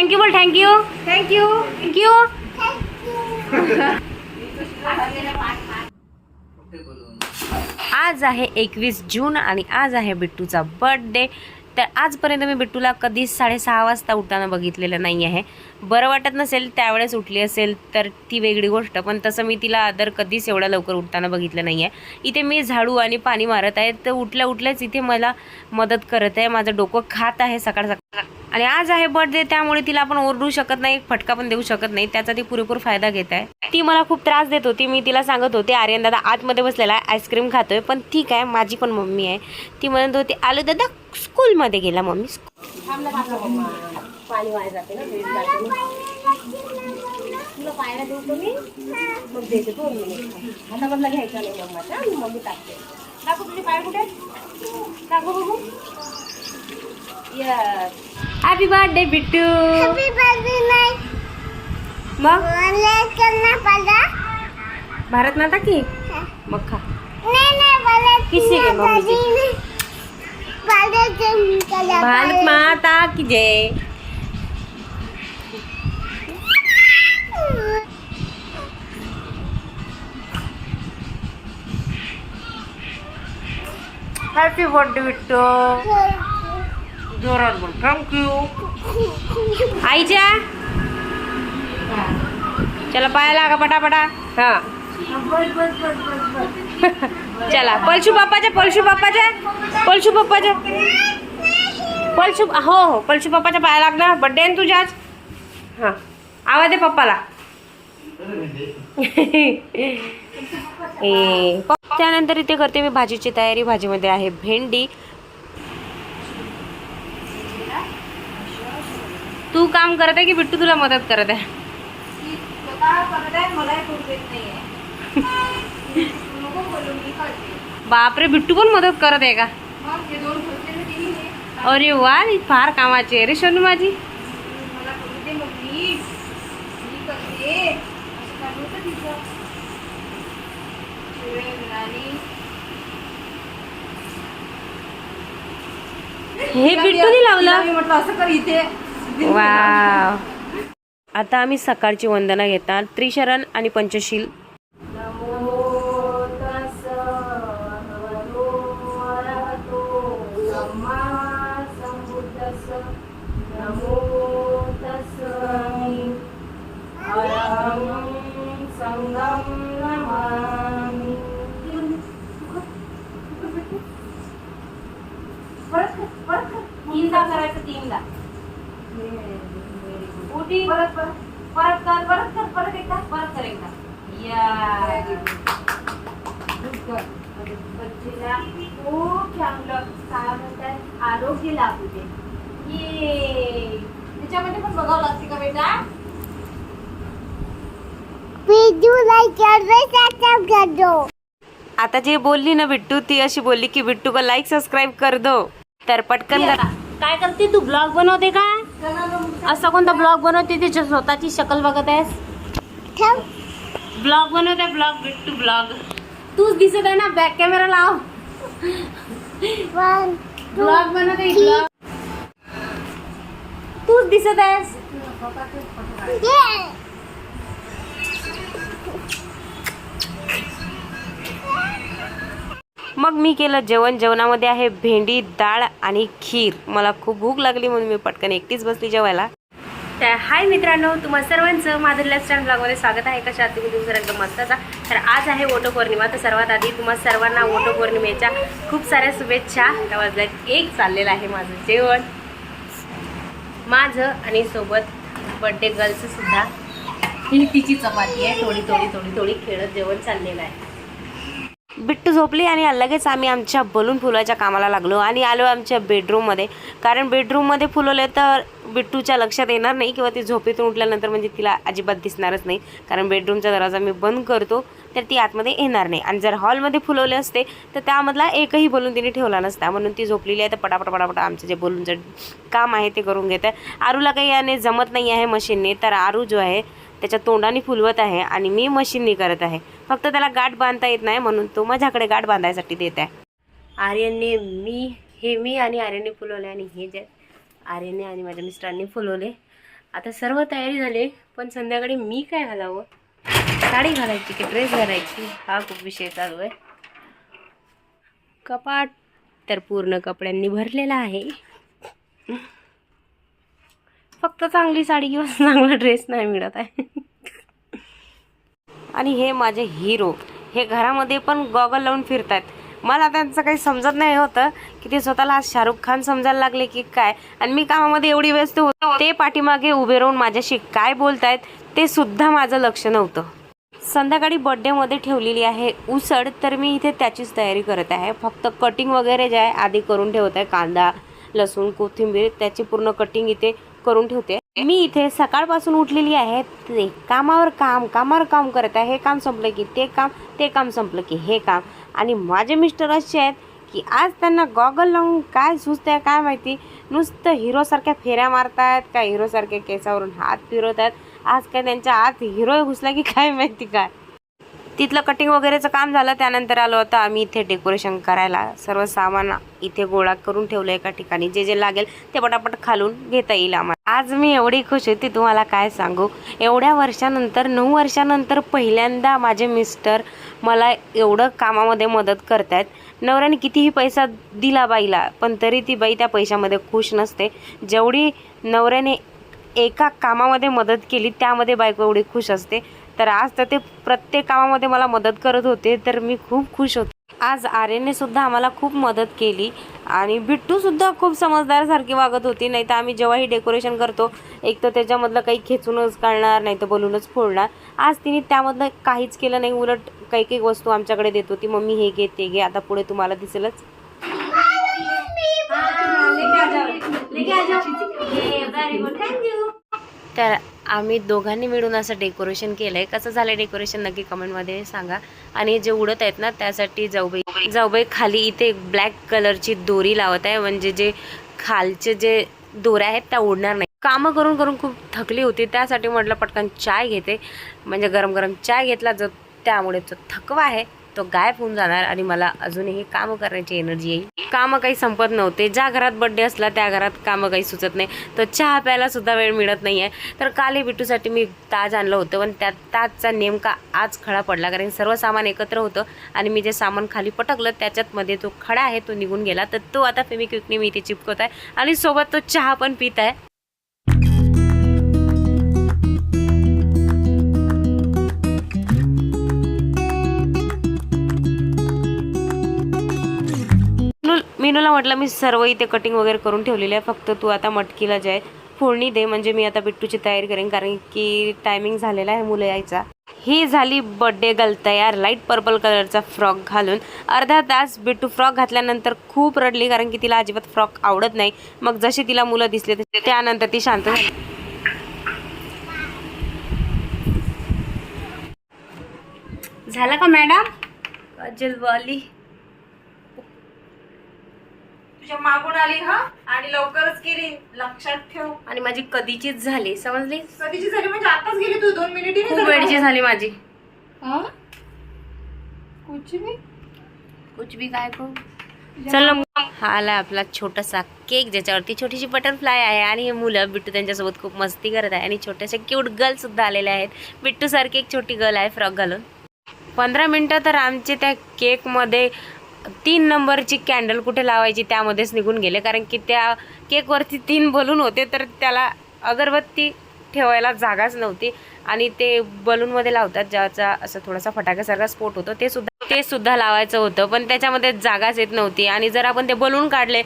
Thank you बोल thank you thank you thank you आज आहे एकवीस जून आणि आज आहे बिट्टूचा बर्थडे तर आजपर्यंत मी बिट्टूला कधीच साडेसहा वाजता उठताना बघितलेलं नाही आहे. बरं वाटत नसेल त्यावेळेस उठली असेल तर ती वेगळी गोष्ट. पण तसं मी तिला आदर कधीच एवढ्या लवकर उठताना बघितलं नाही आहे इथे मी झाडू आणि पाणी मारत आहे. तर उठल्या उठल्याच इथे मला मदत करत आहे. माझं डोकं खात आहे सकाळ सकाळ. आणि आज आहे बर्थडे त्यामुळे तिला आपण ओरडू शकत नाही एक फटका पण देऊ शकत नाही. त्याचा ती पुरेपूर फायदा घेत आहे. ती मला खूप त्रास देत होती. मी तिला सांगत होते आर्यन दादा आतमध्ये बसलेला आहे आईस्क्रीम खातोय पण ठीक आहे माझी पण मम्मी आहे. ती म्हणत होती आलो दादा स्कूलमध्ये गेला मम्मी घ्यायचा नाही दाखव बघू यस हॅपी बर्थडे बिट्टू मग भारत माता की मग खा किसी के भारत माता की जय हॅपी बर्थडे बिट्टू जोरात बोल. थँक्यू आईच्या? चला पाया का पटापटा. हा. चला पलशू बाप्पाच्या पलशू बाप्पाच्या पलशू बाप्पाच्या. पलशू हो हो पलशू बाप्पाच्या पाया लागणार. बड्डे आहे ना तुझ्या आज हां. आवाज दे पप्पाला. त्यानंतर इथे करते मी भाजीची तयारी. भाजीमध्ये आहे भेंडी तू काम करत आहे की बिट्टू तुला मदत करत आहे? बापरे बिट्टू पण मदत करत आहे का? अरे वा ही फार कामाची आहे रे शनू माझी. हे बिट्टूने लावलं. म्हटलं असं कर इथे. वाव आता आम्ही सकाळची वंदना घेतात. त्रिशरण आणि पंचशील तीनदा करायचं तीनदा उठी परत परत परत कर परत कर परत एकदा परत कर एकदा या बच्चीला खूप चांगलं काय म्हणतात आरोग्य लाभू दे ये. त्याच्यामध्ये पण बघावं लागते का बेटा? आता जे बोलली ना बिट्टू ती अशी बोलली की बिट्टू को लाईक सबस्क्राईब कर दो. तर पटकन करा. काय करते तू? ब्लॉग बनवते का? असा कोणता ब्लॉग बनवते तिच्या स्वतःची शकल बघत आहेस? ब्लॉग बनवते ब्लॉग बिट्टू ब्लॉग तूच दिसत आहे ना बॅक कॅमेरा लाव. ब्लॉग बनवते ब्लॉग तूच दिसत आहेस. मग मी केलं जेवण. जेवणामध्ये आहे भेंडी डाळ आणि खीर. मला खूप भूक लागली म्हणून मी पटकन एकटीच बसली जेवायला. तर हाय मित्रांनो तुम्हा सर्वांचं माझं लाईफस्टाईल ब्लॉगमध्ये स्वागत आहे. कशा तुम्ही? तुमचं एकदम मस्तचा तर आज आहे वटपौर्णिमा तर सर्वात आधी तुम्हा सर्वांना वटपौर्णिमेच्या खूप साऱ्या शुभेच्छा. त्या एक चाललेलं आहे माझं जेवण. माझं आणि सोबत बड्डे गर्लचं सुद्धा. ही तिची चपाती आहे. थोडी थोडी थोडी थोडी खेळत जेवण चाललेलं आहे. बिट्टू झोपली आणि लगेच आम्ही आमच्या बलून फुलाच्या कामाला लागलो आणि आलो आमच्या बेडरूममध्ये कारण बेडरूममध्ये फुलवले तर बिट्टूच्या लक्षात येणार नाही किंवा ती झोपेतून उठल्यानंतर म्हणजे तिला अजिबात दिसणारच नाही. कारण बेडरूमचा दरवाजा मी बंद करतो तर ती आतमध्ये येणार नाही. आणि जर हॉलमध्ये फुलवले असते तर त्यामधला एकही बलून तिने ठेवला नसता. म्हणून ती झोपलेली आहे तर पटापट पटापट आमचं जे बलूनचं काम आहे ते करून घेत. आहे आरूला काही याने जमत नाही आहे मशीनने तर आरू जो आहे त्याच्या तोंडाने फुलवत आहे आणि मी मशीननी करत आहे. फक्त त्याला गाठ बांधता येत नाही म्हणून तो माझ्याकडे गाठ बांधायसाठी देत आहे. आर्यनने मी हे मी आणि आर्यने फुलवले आणि हे जे आर्यने आणि माझ्या मिस्टरांनी फुलवले. आता सर्व तयारी झाली पण संध्याकाळी मी काय घालावं? साडी घालायची की ड्रेस घालायची? हा खूप विषय चालू आहे. कपाट तर पूर्ण कपड्यांनी भरलेला आहे. फक्त चांगली साडी किंवा चांगला ड्रेस नाही मिळत आहे. आणि हे माझे हिरो हे घरामध्ये पण गॉगल लावून फिरतात मला त्यांचं काही समजत नाही होतं की ते स्वतःला आज शाहरुख खान समजायला लागले की काय. आणि मी कामामध्ये एवढी व्यस्त होतो ते पाठीमागे उभे राहून माझ्याशी काय बोलतायत ते सुद्धा माझं लक्ष नव्हतं. संध्याकाळी बड्डेमध्ये ठेवलेली आहे उसळ तर मी इथे त्याचीच तयारी करत आहे. फक्त कटिंग वगैरे जे आहे आधी करून ठेवत आहे कांदा लसूण कोथिंबीर त्याची पूर्ण कटिंग इथे करून ठेवते. मी इथे सकाळपासून उठलेली आहे. ते कामावर काम कामावर काम करत आहे. हे काम संपलं की ते काम ते काम संपलं की हे काम. आणि माझे मिस्टर असे आहेत की आज त्यांना गॉगल लावून काय सुचतंय काय माहिती? नुसतं हिरोसारख्या फेऱ्या मारतायत काय हिरोसारख्या केसावरून हात फिरवत आहेत आज काय त्यांच्या आत हिरो घुसला की काय माहिती काय? तिथलं कटिंग वगैरेचं काम झालं. त्यानंतर आलो होतं आम्ही इथे डेकोरेशन करायला. सर्व सामान इथे गोळा करून ठेवलं एका ठिकाणी. जे जे लागेल ते पटापट खालून घेता येईल आम्हाला. आज मी एवढी खुश होती तुम्हाला काय सांगू? एवढ्या वर्षानंतर नऊ वर्षानंतर पहिल्यांदा माझे मिस्टर मला एवढं कामामध्ये मदत करतायत. नवऱ्याने कितीही पैसा दिला बाईला पण तरी ती बाई त्या पैशामध्ये खुश नसते. जेवढी नवऱ्याने एका कामामध्ये मदत केली त्यामध्ये बायको एवढी खुश असते. तर आज तर ते प्रत्येक कामामध्ये मला मदत करत होते तर मी खूप खुश होते. आज आर्यने सुद्धा आम्हाला खूप मदत केली आणि बिट्टू सुद्धा खूप समजदारसारखी वागत होती. नाही तर आम्ही जेव्हाही डेकोरेशन करतो एक तर त्याच्यामधलं काही खेचूनच काढणार नाही तर बलूनच फोडणार. आज तिने त्यामधलं काहीच केलं नाही उलट काही काही वस्तू आमच्याकडे देत होती. मम्मी हे घे ते घे आता पुढे तुम्हाला दिसेलच. तर आम्ही दोघांनी मिळून असं डेकोरेशन केलं आहे कसं झालं डेकोरेशन नक्की कमेंटमध्ये सांगा. आणि जे उडत आहेत ना त्यासाठी जाऊबाई जाऊबाई खाली इथे ब्लॅक कलरची दोरी लावत आहे. म्हणजे जे खालचे जे दोऱ्या आहेत त्या उडणार नाही कामं करून करून खूप थकली होती. त्यासाठी म्हटलं पटकन चाय घेते. म्हणजे गरम गरम चाय घेतला जो त्यामुळे जो थकवा आहे. तो गायब होऊन जाणार आणि मला अजूनही कामं करण्याची एनर्जी येईल. कामं काही संपत नव्हते. ज्या घरात बड्डे असला त्या घरात कामं काही सुचत नाही. तर चहा प्यायला सुद्धा वेळ मिळत नाही आहे तर काल हे मी ताज आणलं होतं पण त्या ताजचा नेमका आज खडा पडला कारण सर्व सामान एकत्र होतं आणि मी जे सामान खाली पटकलं त्याच्यातमध्ये जो खडा आहे तो निघून गेला. तर तो आता फेमिक्विकने मी इथे चिपकवत आहे आणि सोबत तो चहा पण पित आहे. मिनूला म्हटलं मी सर्व इथे कटिंग वगैरे करून ठेवलेली आहे. फक्त तू आता मटकीला जे आहे फोडणी दे म्हणजे मी आता बिट्टूची तयारी करेन कारण की टायमिंग झालेला आहे मुलं यायचा. ही झाली बर्थडे गर्ल तयार लाइट पर्पल कलरचा फ्रॉक घालून. अर्धा तास बिट्टू फ्रॉक घातल्यानंतर खूप रडली कारण की तिला अजिबात फ्रॉक आवडत नाही. मग जशी तिला मुलं दिसले तसे त्यानंतर ती शांत झाली. झालं का मॅडम? काजल वाली. तुझ्या मागून आली हा? आणि लवकरच लक्षात ठेव. आणि माझी कधीचीच झाली समजली? कधीची झाली? म्हणजे आताच गेली तू दोन मिनिटी खूप वेळची झाली माझी. कुछ भी? कुछ भी काय को चल मग. हा आला आपला छोटासा केक ज्याच्यावरती छोटीशी बटरफ्लाय आहे आणि हे मुलं बिट्टू त्यांच्यासोबत खूप मस्ती करत आहे. आणि छोट्याशा क्यूट गर्ल सुद्धा आलेल्या आहेत. बिट्टू सारखी एक छोटी गर्ल आहे फ्रॉक घालून. पंधरा मिनटं तर आमचे त्या केकमध्ये तीन नंबरची कॅन्डल कुठे लावायची त्यामध्येच निघून गेले. कारण की त्या केकवरती तीन बलून होते तर त्याला अगरबत्ती ठेवायला जागाच नव्हती. आणि ते बलूनमध्ये लावतात ज्याचा असं थोडासा फटाक्यासारखा स्फोट होतो ते सुद्धा ते सुद्धा लावायचं होतं पण त्याच्यामध्ये जागाच येत नव्हती. आणि जर आपण ते बलून काढले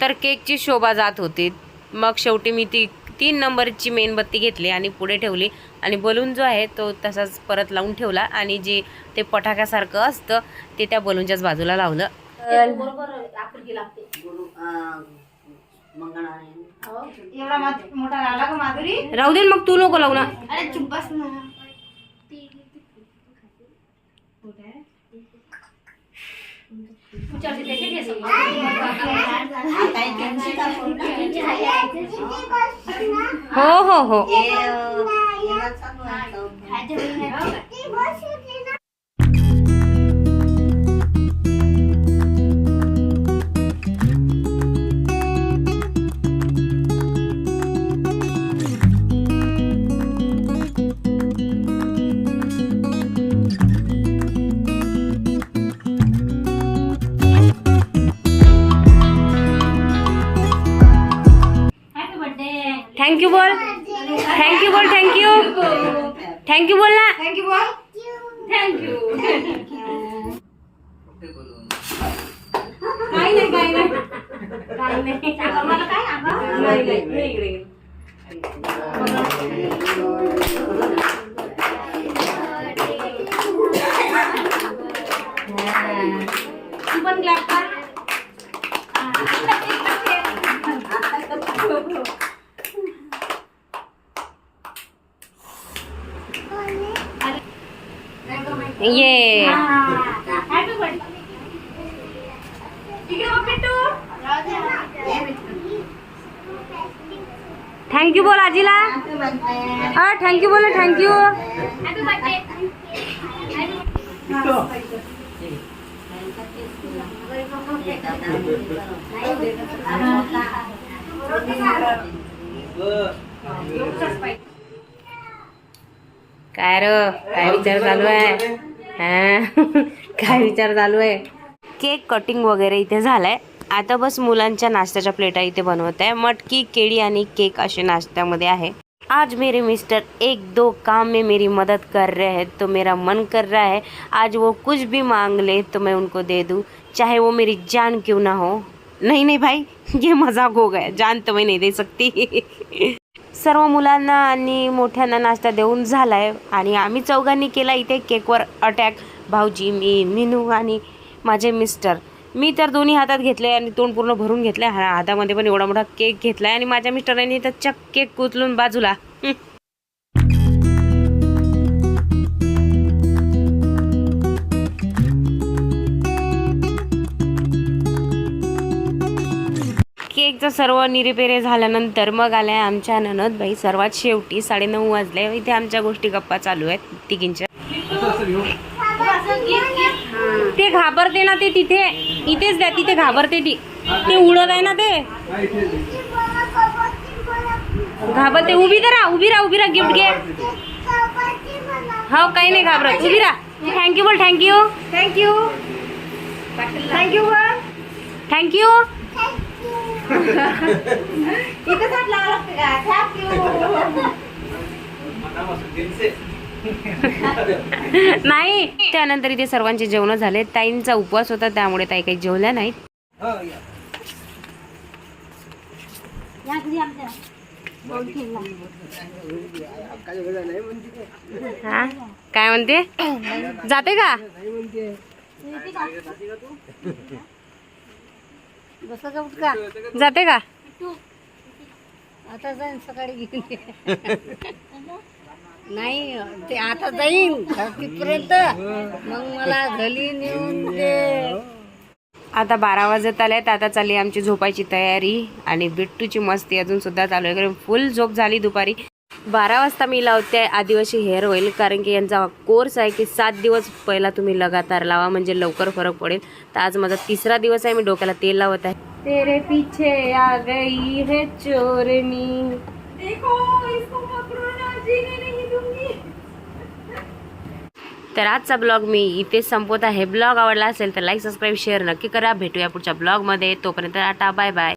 तर केकची शोभा जात होती. मग शेवटी मी ती तीन नंबरची मेणबत्ती घेतली आणि पुढे ठेवली. आणि बलून जो आहे तो तसाच परत लावून ठेवला आणि जे ते पटाक्यासारखं असतं ते त्या बलूनच्याच बाजूला लावलं. बरोबर आकृती लागते एवढा मात- मोठा लागला का माधुरी राहू दे मग तू नको लावू ना. अरे चुप बस ना. हो हो हो. नाही नाही नाही इकडे ये. तू पण क्लॅप कर ये हॅपी बर्थडे इकडे बघ पिट्टू थँक्यू बोल आजीला. हा थँक्यू बोल थँक्यू काय र? काय विचार चालू आहे? हा? काय विचार चालू आहे? केक कटिंग वगैरे इथे झालाय. आता बस मुलांच्या नाश्त्याच्या प्लेटा इथे बनवत आहे. मटकी केळी आणि केक असे नाश्त्यामध्ये आहे. आज मेरे मिस्टर एक दो काम में मेरी मदद कर रहे हैं तो मेरा मन कर रहा है. आज वो कुछ भी मांग ले तो मैं उनको दे दूँ. चाहे वो मेरी जान क्यों ना हो. नहीं नहीं भाई ये मजाक हो गया. जान तो मैं नहीं दे सकती. सर्व मुलांना आणि मोठ्यांना नाश्ता देऊन झालाय. आणि आम्ही चौघांनी केला इथे केकवर अटॅक. भाऊजी मी मिनू आणि माझे मिस्टर. मी तर दोन्ही हातात घेतले आणि तोंड पूर्ण भरून घेतले हा हातामध्ये पण एवढा मोठा केक घेतलाय आणि माझ्या मिस्टरांनी तर चक केक कुचलून बाजूला. केकचं सर्व निरिपेरे झाल्यानंतर मग आल्या आमच्या ननदबाई. सर्वात शेवटी साडेनऊ वाजले. इथे आमच्या गोष्टी गप्पा चालू आहेत तिघींच्या. ते घाबरते ना ते तिथे इथेच द्या तिथे घाबरते ती. ते उडत आहे ना ते. घाबरते. उभी तर राहा उभी राहा उभी राहा गिफ्ट घे. हो काही नाही घाबरत. उभी राहा. थँक्यू बोल thank you thank you thank you बोल. थँक्यू इथं लागते. का थँक्यू नाही त्यानंतर इथे सर्वांचे जेवण झाले ताईंचा उपवास होता त्यामुळे ताई काही जेवल्या नाहीत. या. घरी आमच्या. हा? काय म्हणते? जाते का? जाते का? आता जाईन सकाळी घेऊन नाही ते आता जाईन तिथपर्यंत मग मला घरी नेऊन दे. आता बारा वाजत आल्यात आता चालली आमची झोपायची तयारी आणि बिट्टूची मस्ती अजून सुद्धा चालू आहे कारण फुल झोप झाली दुपारी. बारा वाजता मी लावते आदिवासी हेअर ऑइल कारण की यांचा कोर्स आहे की सात दिवस पहिला तुम्ही लगातार लावा म्हणजे लवकर फरक पडेल. तर आज माझा तिसरा दिवस आहे मी डोक्याला तेल लावत आहे. तेरे पीछे आ गई है चोरनी. देखो इसको पकड़ो ना जीने नहीं दूंगी तर आजचा ब्लॉग मी इथेच संपवत आहे. ब्लॉग आवडला असेल तर लाईक सबस्क्राईब शेअर नक्की करा. भेटूया पुढच्या ब्लॉगमध्ये. तोपर्यंत आटा बाय बाय